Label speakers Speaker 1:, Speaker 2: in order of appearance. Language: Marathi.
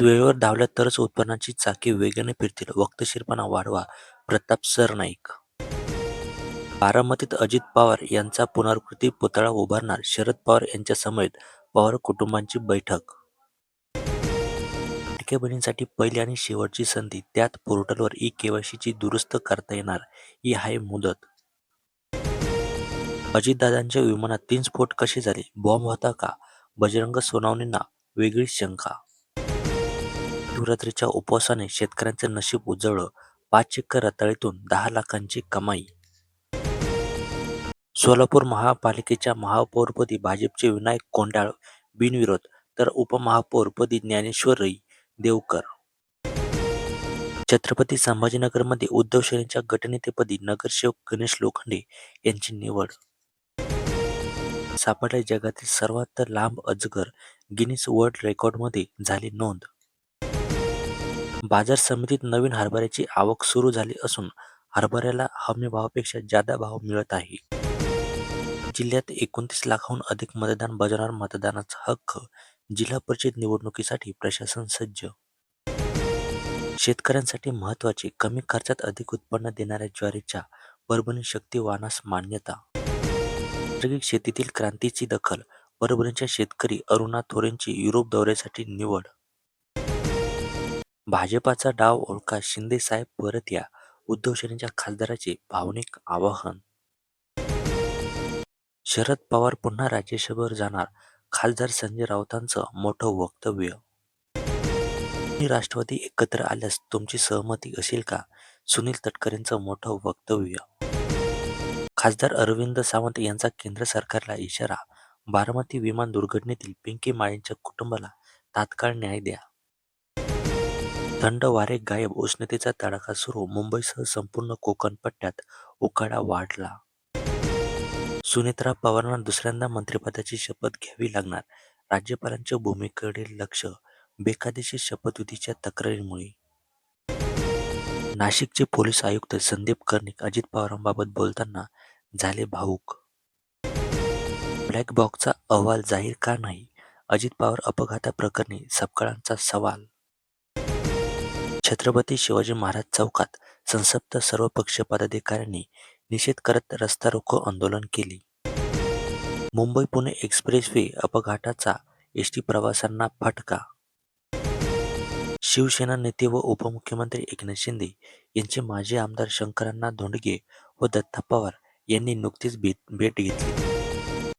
Speaker 1: वेळेवर धावल्या तरच उत्पन्नाची चाके वेगाने फिरतील. वक्तशीरपणा वाढवा. प्रताप सरनाईक बारामतीत अजित पवार यांचा पुनराकृती पुतळा उभारणार. शरद पवार यांच्यासमवेत पवार कुटुंबांची बैठक. लाडक्या बहिणींसाठी पहिली आणि शेवटची संधी. त्यात पोर्टलवर ई केवायसीची दुरुस्त करता येणार. ही आहे मुदत. अजितदादांच्या विमानात तीन स्फोट कसे झाले? बॉम्ब होता का? बजरंग सोनवणेंना वेगळीच शंका शिवरात्रीच्या उपवासाने शेतकऱ्यांचं नशीब उजळलं पाच एकर रताळीतून दहा लाखांची कमाई. सोलापूर महापालिकेच्या महापौरपदी भाजपचे विनायक कोंडाळ बिनविरोध तर उपमहापौरपदी ज्ञानेश्वरी देवकर. छत्रपती संभाजीनगरमध्ये उद्धव सेनेच्या गटनेतेपदी नगरसेवक गणेश लोखंडे यांची निवड. सापडले जगातील सर्वात लांब अजगर गिनीज वर्ल्ड रेकॉर्डमध्ये झाली नोंद. बाजार समितीत नवीन हरभऱ्याची आवक सुरू झाली असून हरभऱ्याला हमीभावापेक्षा जादा भाव मिळत आहे. जिल्ह्यात एकोणतीस लाखाहून अधिक मतदान बजावणार मतदानाचा हक्क जिल्हा परिषद निवडणुकीसाठी प्रशासन सज्ज. शेतकऱ्यांसाठी महत्त्वाचे कमी खर्चात अधिक उत्पन्न देणाऱ्या ज्वारीच्या परभणी शक्तीवानास मान्यता. नैसर्गिक शेतीतील क्रांतीची दखल परभणीच्या शेतकरी अरुणा थोरेंची युरोप दौऱ्यासाठी निवड भाजपाचा डाव ओळखा शिंदे साहेब परत या. उद्धव सेनेच्या खासदाराचे भावनिक आवाहन. शरद पवार पुन्हा राज्यसभेवर जाणार. खासदार संजय राऊतांचं मोठं वक्तव्य. राष्ट्रवादी एकत्र आल्यास तुमची सहमती असेल का? सुनील तटकरेंचं मोठं वक्तव्य. खासदार अरविंद सावंत यांचा केंद्र सरकारला इशारा. बारामती विमान दुर्घटनेतील पिंकी माळींच्या कुटुंबाला तात्काळ न्याय द्या. थंड वारे गायब उष्णतेचा तडाखा सुरू मुंबईसह संपूर्ण कोकण पट्ट्यात उकाडा वाढला. सुनेत्रा पवारांना दुसऱ्यांदा मंत्रिपदाची शपथ घ्यावी लागणार. राज्यपालांच्या भूमिकेकडे लक्ष बेकायदेशीर शपथविधीच्या तक्रारींमुळे. नाशिकचे पोलीस आयुक्त संदीप कर्णिक अजित पवारांबाबत बोलताना झाले भाऊक ब्लॅक बॉक्सचा अहवाल जाहीर का नाही? अजित पवार अपघाताप्रकरणी सपकाळांचा सवाल छत्रपती शिवाजी महाराज चौकात संसप्त सर्वपक्षीय पदाधिकाऱ्यांनी निषेध करत रस्ता रोको आंदोलन केले. मुंबई पुणे एक्सप्रेस वे अपघाताचा एसटी प्रवाशांना फटका. शिवसेना नेते व उपमुख्यमंत्री एकनाथ शिंदे यांचे माजी आमदार शंकरांना धोंडगे व दत्ता पवार यांनी नुकतीच भेट भेट घेतली.